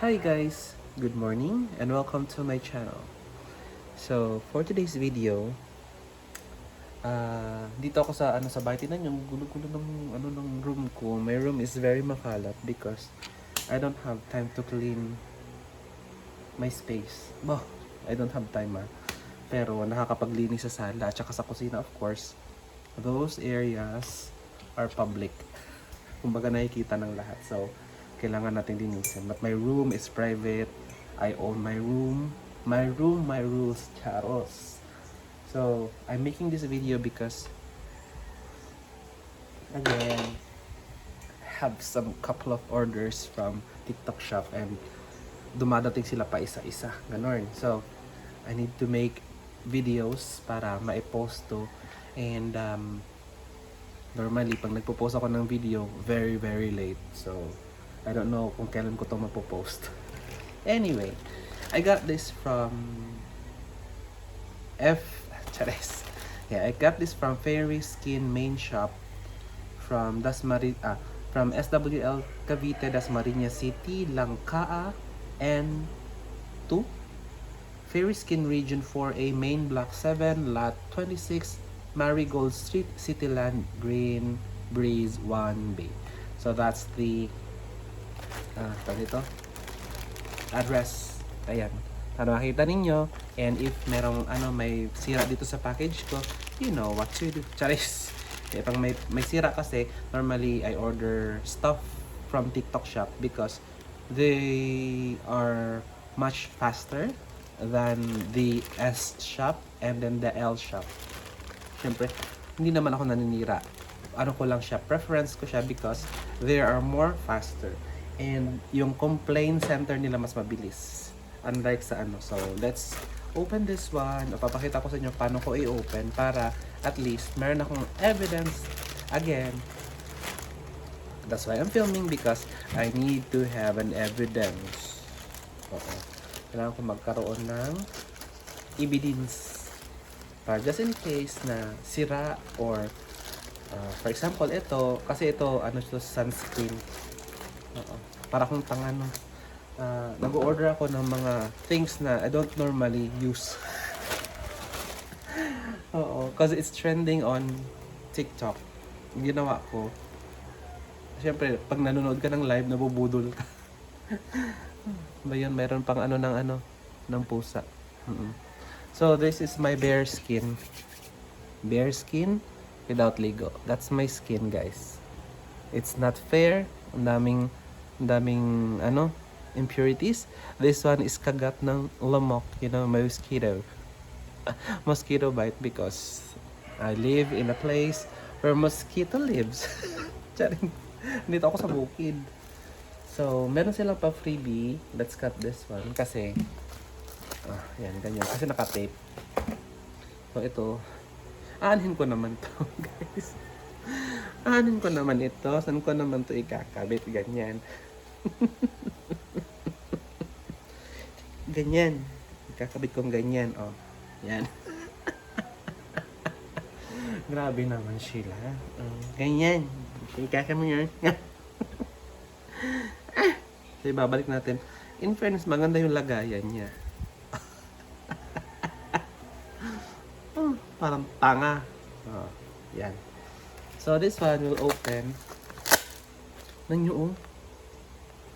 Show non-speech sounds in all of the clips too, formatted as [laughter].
Hi guys, good morning and welcome to my channel. So, for today's video, ah dito ako sa ano sa bahay tinan yung gulo-gulo ng ano ng room ko. My room is very makalat because I don't have time to clean my space. Bah, I don't have time ah. Pero nakakapaglinis sa sala at saka sa kusina of course. Those areas are public. Kumbaga nakikita ng lahat. So, kailangan natin linisin. But my room is private. I own my room. My room, my rules, charos. So, I'm making this video because, again, I have some couple of orders from TikTok shop and dumadating sila pa isa-isa. Ganon. So, I need to make videos para ma-post to. And, um, normally, pag nagpo-post ako ng video, very, very late. So, I don't know kung kailan ko to mapopost. Anyway, I got this from F. [laughs] Chares. Yeah, I got this from Fairy Skin Main Shop from Dasmari ah, from SWL Cavite, Dasmariñas City, Langkaa, and 2 Fairy Skin Region 4A Main Block 7 Lot 26 Marigold Street Cityland Green Breeze 1B so that's the ah, tawag dito address. Ayan. Para makita ninyo and if merong ano may sira dito sa package ko you know what to do. [laughs] Charis. Eh, pag may, may sira kasi normally I order stuff from TikTok shop because they are much faster than the S shop and then the L shop. Syempre hindi naman ako naninira. Ano ko lang siya preference ko siya because they are more faster and yung complaint center nila mas mabilis. Unlike sa ano so let's open this one. O papakita ko sa inyo paano ko i-open para at least meron akong evidence again. That's why I'm filming because I need to have an evidence. Oo. Kailangan ko magkaroon ng evidence para just in case na sira or uh, for example ito kasi ito ano ito sunscreen Oo. Para kung tanga no. Uh, nag-order ako ng mga things na I don't normally use. [laughs] Oo. Because it's trending on TikTok. Ginawa ko. Siyempre, pag nanonood ka ng live, nabubudol ka. [laughs] ba yun? Meron pang ano ng ano, ng pusa. Mm-mm. So, this is my bare skin. Bare skin without ligo. That's my skin, guys. It's not fair. Ang daming, ang daming, ano, impurities. This one is kagat ng lamok, you know, mosquito. [laughs] mosquito bite because I live in a place where mosquito lives. [laughs] Charing. Dito ako sa bukid. So, meron silang pa freebie. Let's cut this one. Kasi, ah, yan, ganyan. Kasi naka-tape. So, ito, aanhin ko naman to, [laughs] guys. Aanin ko naman ito. Saan ko naman to ikakabit? Ganyan. [laughs] ganyan. Ikakabit kong ganyan. Oh. Yan. [laughs] Grabe naman sila. Oh, ganyan. Ikakabit mo yan. [laughs] ah. So, babalik natin. In fairness, maganda yung lagayan niya. oh, parang tanga. Oh, yan. So, this one will open. Nanyo, oh.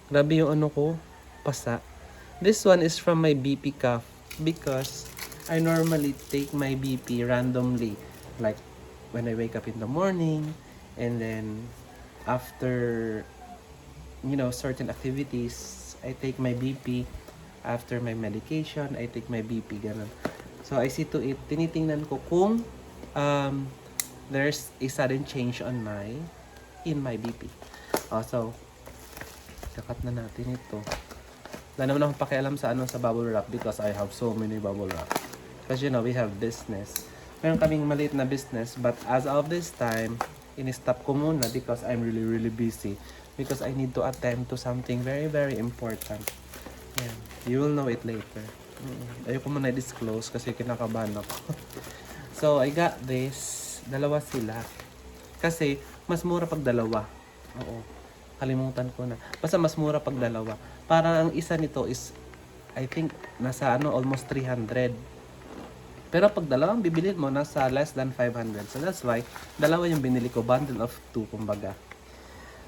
Grabe yung ano ko. Pasa. This one is from my BP cuff because I normally take my BP randomly. Like, when I wake up in the morning and then after, you know, certain activities, I take my BP. After my medication, I take my BP. Ganun. So, I see to it. Tinitingnan ko kung um, there's a sudden change on my in my BP. Oh, so kakat na natin ito. Wala naman akong pakialam sa ano sa bubble wrap because I have so many bubble wrap. Because you know, we have business. Meron kaming maliit na business but as of this time, in-stop ko muna because I'm really really busy. Because I need to attend to something very very important. Yan. You will know it later. Mm, Ayoko muna i-disclose kasi kinakabahan ako. [laughs] so, I got this dalawa sila. Kasi, mas mura pag dalawa. Oo. Kalimutan ko na. Basta mas mura pag dalawa. Parang ang isa nito is, I think, nasa ano, almost 300. Pero pag dalawang bibilin mo, nasa less than 500. So that's why, dalawa yung binili ko. Bundle of two, kumbaga.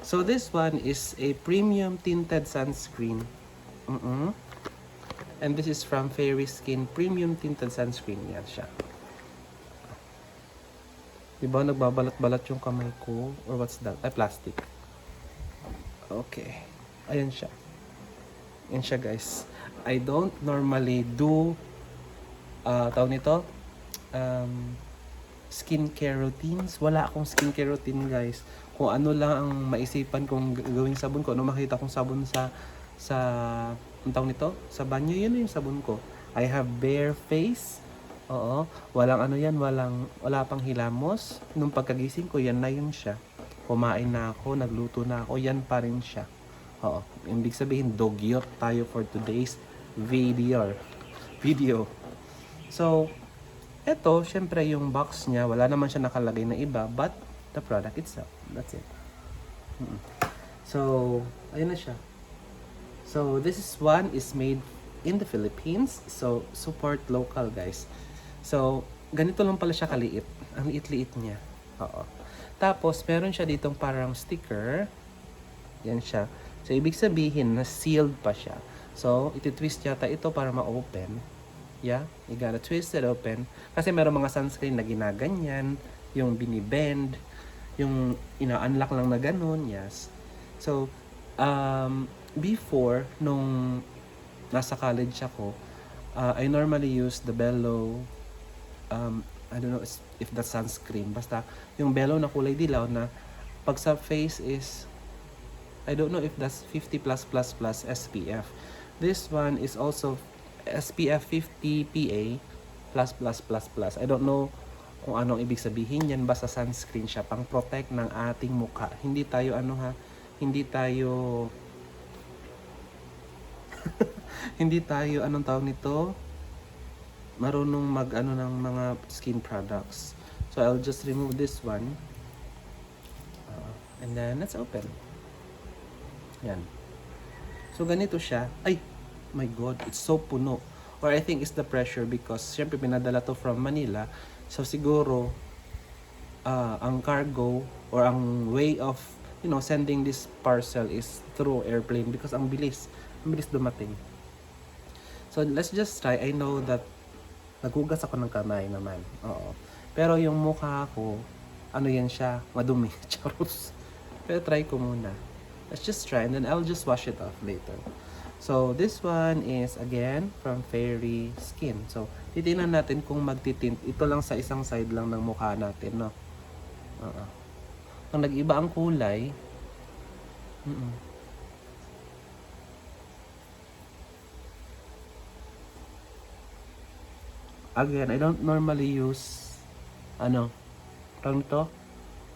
So this one is a premium tinted sunscreen. mm And this is from Fairy Skin Premium Tinted Sunscreen. Yan siya. Diba nagbabalat-balat yung kamay ko? Or what's that? Ay, plastic. Okay. Ayan siya. Yan siya guys. I don't normally do uh, tawag nito um, skincare routines. Wala akong skincare routine guys. Kung ano lang ang maisipan kong gawing sabon ko, ano makita kong sabon sa sa ang tawag nito? Sa banyo, yun yung sabon ko. I have bare face. Oo. Walang ano yan, walang, wala pang hilamos. Nung pagkagising ko, yan na yun siya. Kumain na ako, nagluto na ako, yan pa rin siya. Oo. Ibig sabihin, dogyot tayo for today's video. Video. So, eto, syempre yung box niya, wala naman siya nakalagay na iba, but the product itself. That's it. Mm. So, ayun na siya. So, this is one is made in the Philippines. So, support local, guys. So, ganito lang pala siya kaliit. Ang liit-liit niya. Oo. Tapos, meron siya ditong parang sticker. Yan siya. So, ibig sabihin na sealed pa siya. So, iti-twist yata ito para ma-open. Yeah, you gotta twist it open. Kasi meron mga sunscreen na ginaganyan, yung binibend, yung ina-unlock lang na ganun, yes. So, um, before, nung nasa college ako, uh, I normally use the Bello, um, I don't know if that's sunscreen, basta yung Bello na kulay dilaw na pag sa face is, I don't know if that's 50 plus plus plus SPF. This one is also SPF 50 PA plus plus plus plus. I don't know kung anong ibig sabihin yan. Basta sunscreen siya. Pang protect ng ating mukha. Hindi tayo ano ha. Hindi tayo [laughs] hindi tayo anong tawag nito marunong mag ano ng mga skin products. So I'll just remove this one. Uh, and then let's open. Yan. So ganito siya. Ay, my God, it's so puno. Or I think it's the pressure because syempre pinadala to from Manila. So siguro ah, ang cargo or ang way of you know sending this parcel is through airplane because ang bilis. Ang bilis dumating. So let's just try. I know that naghugas ako ng kamay naman. Oo. Pero yung mukha ko, ano yan siya, madumi. [laughs] Charot. Pero try ko muna. Let's just try and then I'll just wash it off later. So this one is again from Fairy Skin. So titingnan natin kung magtitint. Ito lang sa isang side lang ng mukha natin, no? Oo. Kung nag-iba ang kulay, mm Again, I don't normally use ano, tawag nito,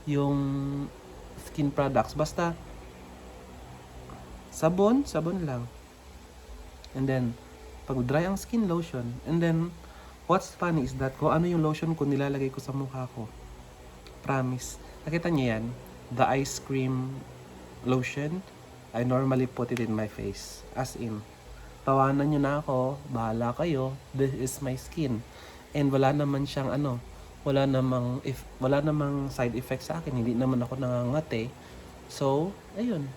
yung skin products. Basta sabon, sabon lang. And then, pag dry ang skin lotion. And then, what's funny is that kung ano yung lotion ko nilalagay ko sa mukha ko. Promise. Nakita niyo yan? The ice cream lotion. I normally put it in my face. As in, tawanan nyo na ako, bahala kayo, this is my skin. And wala naman siyang ano, wala namang, if, wala namang side effects sa akin, hindi naman ako nangangate. So, ayun.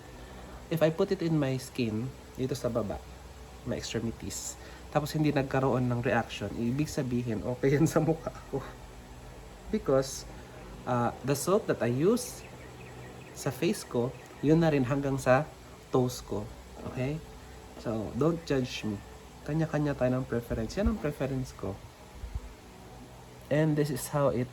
If I put it in my skin, dito sa baba, my extremities, tapos hindi nagkaroon ng reaction, ibig sabihin, okay [laughs] yan sa mukha ko. Because, uh, the soap that I use sa face ko, yun na rin hanggang sa toes ko. Okay? So, don't judge me. Kanya-kanya tayo ng preference. Yan ang preference ko. And this is how it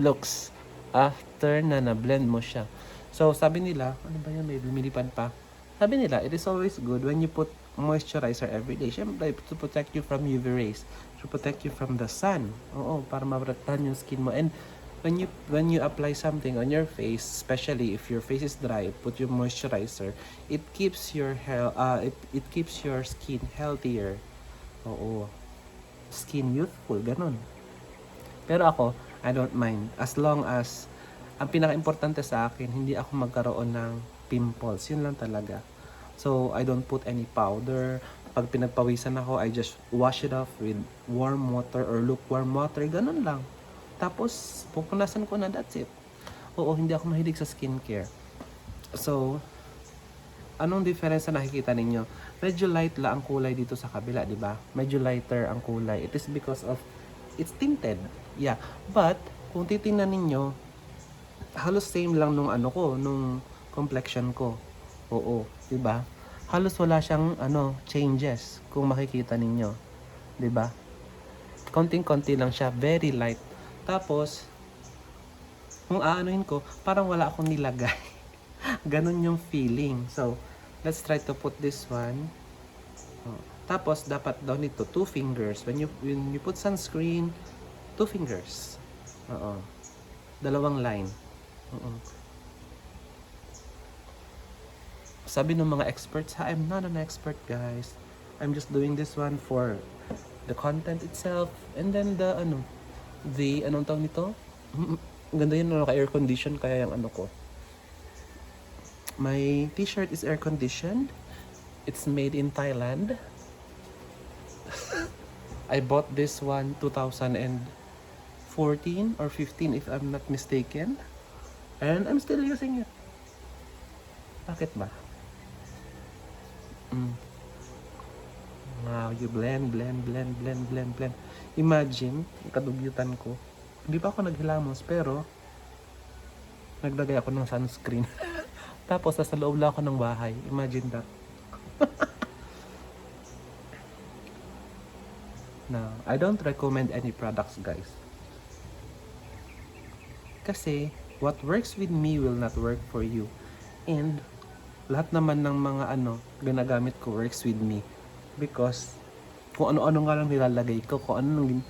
looks after na na-blend mo siya. So, sabi nila, ano ba yan? May lumilipad pa. Sabi nila, it is always good when you put moisturizer every day. Siyempre, to protect you from UV rays. To protect you from the sun. Oo, para maprotektahan yung skin mo. And when you when you apply something on your face, especially if your face is dry, put your moisturizer. It keeps your hair, uh, it, it keeps your skin healthier. Oo. Skin youthful, ganun. Pero ako, I don't mind. As long as ang pinaka-importante sa akin, hindi ako magkaroon ng pimples. Yun lang talaga. So, I don't put any powder. Pag pinagpawisan ako, I just wash it off with warm water or lukewarm water. Ganun lang. Tapos, pupunasan ko na, that's it. Oo, hindi ako mahilig sa skincare. So, anong difference na nakikita ninyo? Medyo light la ang kulay dito sa kabila, di ba? Medyo lighter ang kulay. It is because of, it's tinted. Yeah. But, kung titingnan ninyo, halos same lang nung ano ko, nung complexion ko. Oo, 'di ba? Halos wala siyang ano, changes kung makikita ninyo. 'Di ba? Konting-konti lang siya, very light. Tapos kung aanuhin ko, parang wala akong nilagay. [laughs] Ganon yung feeling. So, let's try to put this one. Oh. Tapos dapat daw nito two fingers. When you when you put sunscreen, two fingers. Oo. Dalawang line. Oo. Sabi ng mga experts, ha, I'm not an expert, guys. I'm just doing this one for the content itself and then the ano, the anong tawag nito? Mm, Ganda yun, no, air condition kaya yung ano ko. My t-shirt is air conditioned. It's made in Thailand. [laughs] I bought this one 2014 or 15 if I'm not mistaken. And I'm still using it. Bakit ba? Mm. Wow, you blend, blend, blend, blend, blend, blend. Imagine, kadugyutan ko. Hindi pa ako naghilamos, pero naglagay ako ng sunscreen. [laughs] Tapos, nasa loob lang ako ng bahay. Imagine that. [laughs] Now, I don't recommend any products, guys. Kasi, what works with me will not work for you. And, lahat naman ng mga ano, ginagamit ko works with me. Because, kung ano-ano nga lang nilalagay ko, kung ano nang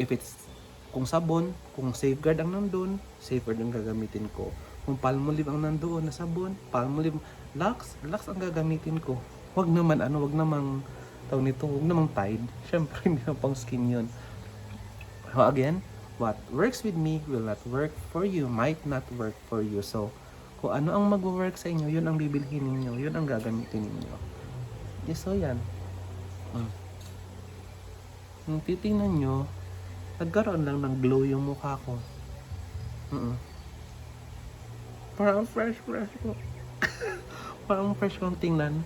if it's, kung sabon, kung safeguard ang nandun, safeguard ang gagamitin ko. Kung palmolive ang nandoon na sabon, palmolive, Lux, Lux ang gagamitin ko. Wag naman ano, wag namang tawag nito, wag namang Tide. [laughs] Syempre, hindi na pang skin yun. So again, what works with me will not work for you, might not work for you. So, kung ano ang mag-work sa inyo, yun ang bibilhin ninyo, yun ang gagamitin ninyo. Yes, so yan. Mm. Kung titingnan nyo, nagkaroon lang ng glow yung mukha ko. Mm Parang fresh, fresh ko. [laughs] Parang fresh kong tingnan.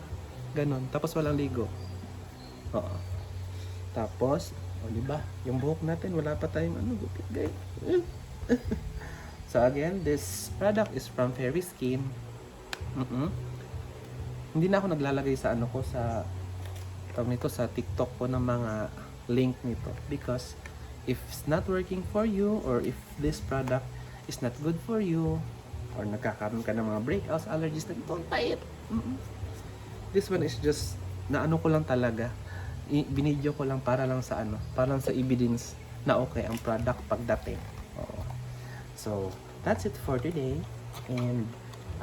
Ganon. Tapos walang ligo. Oo. Tapos, o di ba? Yung buhok natin, wala pa tayong ano, gupit guys. [laughs] so again, this product is from Fairy Skin. mm Hindi na ako naglalagay sa ano ko sa tawag nito sa TikTok ko ng mga link nito because if it's not working for you or if this product is not good for you or nagkakaroon ka ng mga breakouts, allergies na don't buy it. Mm-mm. This one is just na ano ko lang talaga binidyo ko lang para lang sa ano, para lang sa evidence na okay ang product pagdating. Oo. So, that's it for today. And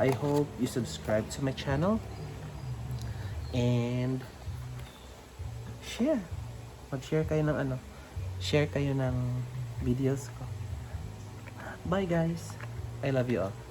I hope you subscribe to my channel. And share. Mag-share kayo ng ano, share kayo ng videos ko. Bye guys. I love you all.